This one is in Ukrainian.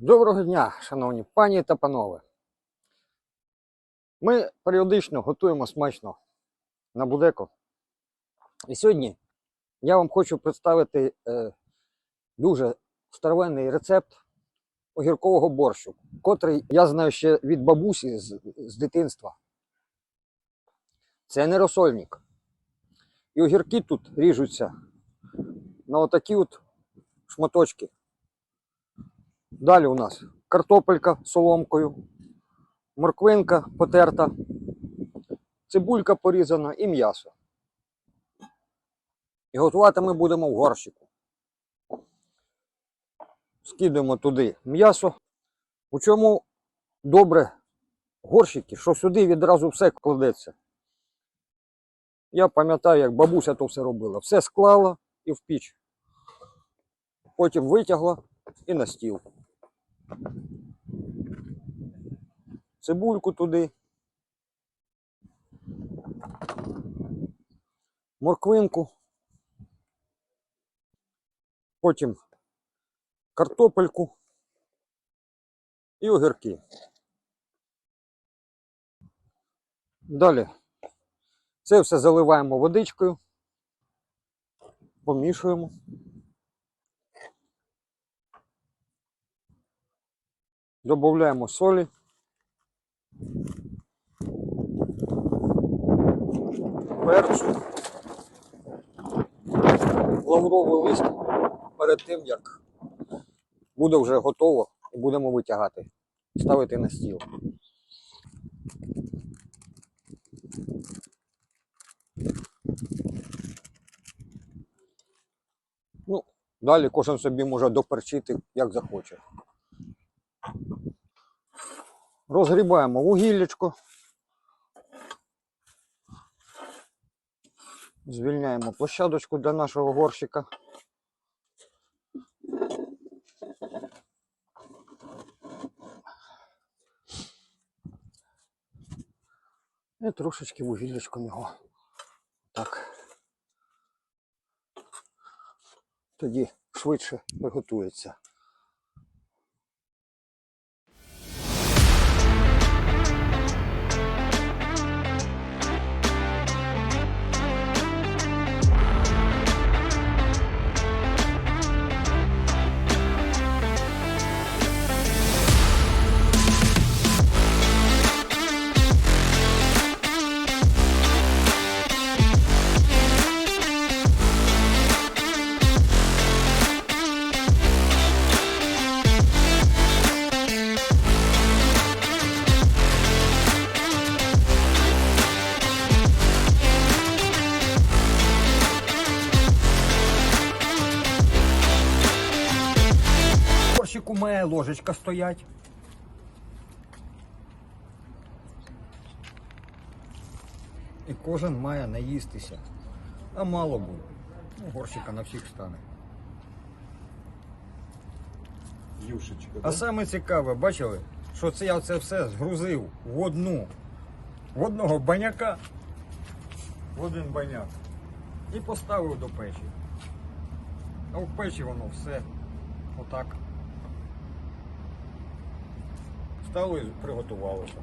Доброго дня, шановні пані та панове. Ми періодично готуємо смачно на Будеко. І сьогодні я вам хочу представити е, дуже старовинний рецепт огіркового борщу, котрий я знаю ще від бабусі з, з дитинства. Це не розсольник. І огірки тут ріжуться на отакі от шматочки. Далі у нас картопелька соломкою, морквинка потерта, цибулька порізана і м'ясо. І готувати ми будемо в горщику. Скидуємо туди м'ясо. У чому добре горщики, що сюди відразу все кладеться. Я пам'ятаю, як бабуся то все робила. Все склала і в піч. Потім витягла і на стіл. Цибульку туди. Морквинку. Потім картопельку і огірки. Далі це все заливаємо водичкою, помішуємо. Добавляємо солі. Перцю. Лавровий лист перед тим, як буде вже готово і будемо витягати, ставити на стіл. Ну, далі кожен собі може доперчити, як захоче. Розгрібаємо вугіллячко. Звільняємо площадочку для нашого горщика. І трошечки вугіллячком його. Так. Тоді швидше приготується. Має ложечка стоять. І кожен має наїстися. А мало буде. Ну, горщика на всіх стане. Юшечка, А саме цікаве, бачили, що це я це все згрузив в одну, в одного баняка, в один баняк. І поставив до печі. А в печі воно все отак. Стало і приготувалося.